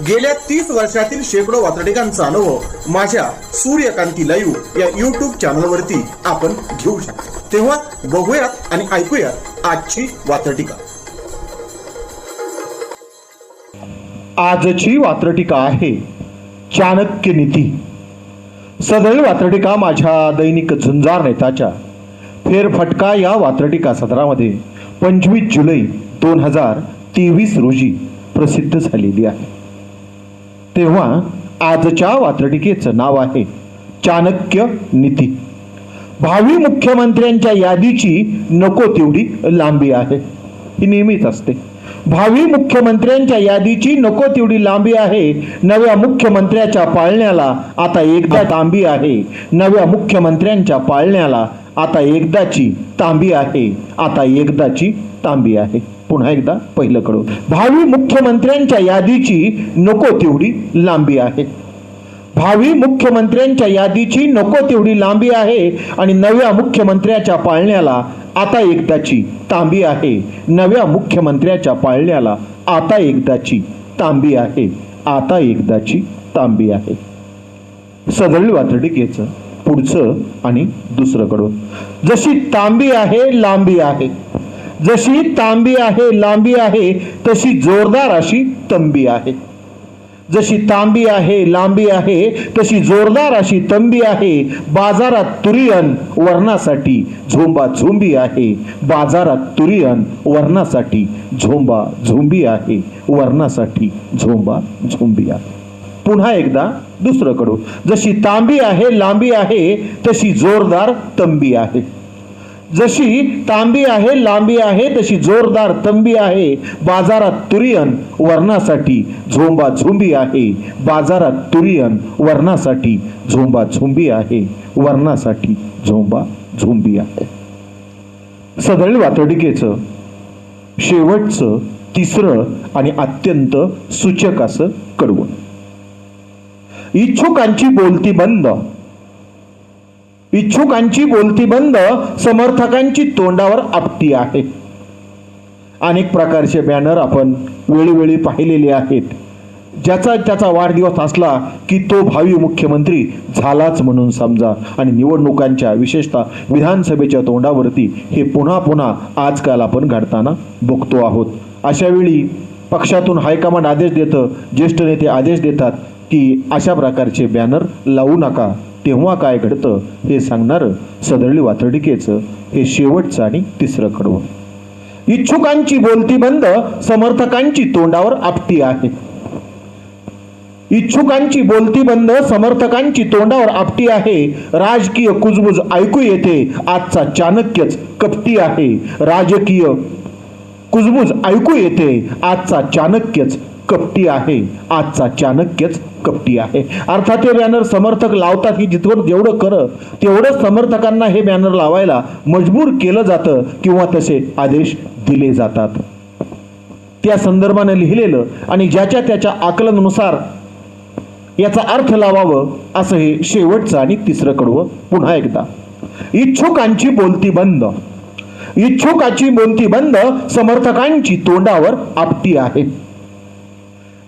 गेल्या तीस वर्षातील शेकडो वातडिकांचा अनुभव माझ्या सूर्यकांती लाईव्ह या युट्यूब चॅनलवरती आपण घेऊ शकतो. तेव्हा बघूयात आणि ऐकूयात आजची वातडिका आजची वात्रटिका आहे चाणक्य नीती. सदैव वात्रटिका माझ्या दैनिक झुंजार नेताच्या. फेरफटका या वात्रटिका सदरामध्ये पंचवीस जुलै दोन हजार तेवीस रोजी प्रसिद्ध झालेली आहे. तेव्हा आजच्या वात्रटिकेचं नाव आहे चाणक्य नीती. भावी मुख्यमंत्र्यांच्या यादीची नको तेवढी लांबी आहे. ही नेहमीच असते. भावी मुख्यमंत्र्यांच्या यादीची नको तेवढी लांबी आहे. नव्या मुख्यमंत्र्याच्या पाळण्याला आता एकदा तांबी आहे. नव्या मुख्यमंत्र्यांच्या पाळण्याला आता एकदाची तांबी आहे. आता एकदाची तांबी आहे. पुन्हा एकदा पहिलं कडू भावी मुख्यमंत्र्यांच्या यादीची नको तेवढी लांबी आहे. भावी मुख्यमंत्र्यांच्या यादीची नको तेवढी लांबी आहे आणि नव्या मुख्यमंत्र्याच्या पाळण्याला आता एकदाची तांबी आहे. नव्या मुख्यमंत्र्याच्या पाळण्याला आता एकदाची तांबी आहे. आता एकदाची तांबी आहे. सदळी वातडिकेचं पुढचं आणि दुसरं कडून. जशी तांबी आहे लांबी आहे. जशी तांबी आहे लांबी आहे तशी जोरदार अशी तंबी आहे. जशी तांबी आहे लांबी आहे तशी जोरदार अशी तंबी आहे. बाजारात तुरियन वर्णासाठी झोंबा झोंबी आहे. बाजारात तुरियन वर्णासाठी झोंबा झोंबी आहे. वर्णासाठी झोंबा झोंबी आहे. पुन्हा एकदा दुसरं कडू जशी तांबी आहे लांबी आहे तशी जोरदार तंबी आहे. जशी तांबी आहे लांबी आहे तशी जोरदार तंबी आहे. बाजारात तुरियन वर्णासाठी झोंबा झोंबी आहे. बाजारात तुरियन वर्णासाठी झोंबा झोंबी आहे. वर्णासाठी झोंबा झोंबी आहे. सदळ वातडिकेचं शेवटचं तिसरं आणि अत्यंत सूचक असं कडवं इच्छुकांची बोलती बंद. इच्छुकांची बोलती बंद समर्थकांची तोंडावर आपटी आहे. अनेक प्रकारचे बॅनर आपण वेळोवेळी पाहिलेले आहेत. ज्याचा त्याचा वाढदिवस असला की तो भावी मुख्यमंत्री झालाच म्हणून समजा. आणि निवडणुकांच्या विशेषतः विधानसभेच्या तोंडावरती हे पुन्हा पुन्हा आजकाल आपण घडताना बघतो आहोत. अशावेळी पक्षातून हायकमांड आदेश देतं ज्येष्ठ नेते आदेश देतात की अशा प्रकारचे बॅनर लावू नका. तेव्हा काय घडतं हे सांगणारं सदरली वातर्डिकेचं हे शेवटचं आणि तिसरं कडवं. इच्छुकांची बोलती बंद समर्थकांची तोंडावर आपटी आहे. इच्छुकांची बोलती बंद समर्थकांची तोंडावर आपटी आहे. राजकीय कुजबुज ऐकू येते आजचा चाणक्यच कपटी आहे. राजकीय कुजबुज ऐकू येते आजचा चाणक्यच कपटी आहे. आजचा चाणक्यच कपटी आहे. अर्थात हे बॅनर समर्थक लावतात की जिथवर जेवढं करं तेवढं समर्थकांना हे बॅनर लावायला मजबूर केलं जातं किंवा तसे आदेश दिले जातात. त्या संदर्भाने लिहिलेलं आणि ज्याच्या त्याच्या आकलनानुसार याचा अर्थ लावावं असं हे शेवटचं आणि तिसरं कडवं पुन्हा एकदा. इच्छुकांची बोलती बंद. इच्छुकाची बोलती बंद समर्थकांची तोंडावर आपटी आहे.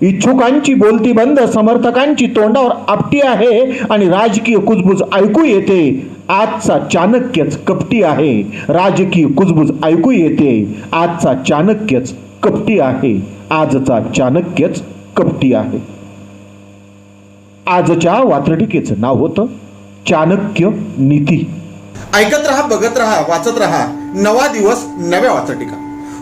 इच्छुकांची बोलती बंद समर्थकांची तोंडावर आपटी आहे आणि राजकीय कुजबुज ऐकू येते. आजचा चाणक्यच कपटी आहे. राजकीय कुजबुज ऐकू येते. आजचा चाणक्यच कपटी आहे. आजचा चाणक्यच कपटी आहे. आजच्या वात्रटिकेचं नाव होतं चाणक्य नीती. ऐकत रहा बघत रहा वाचत रहा. नवा दिवस नव्या वाचटिका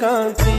কাঁচি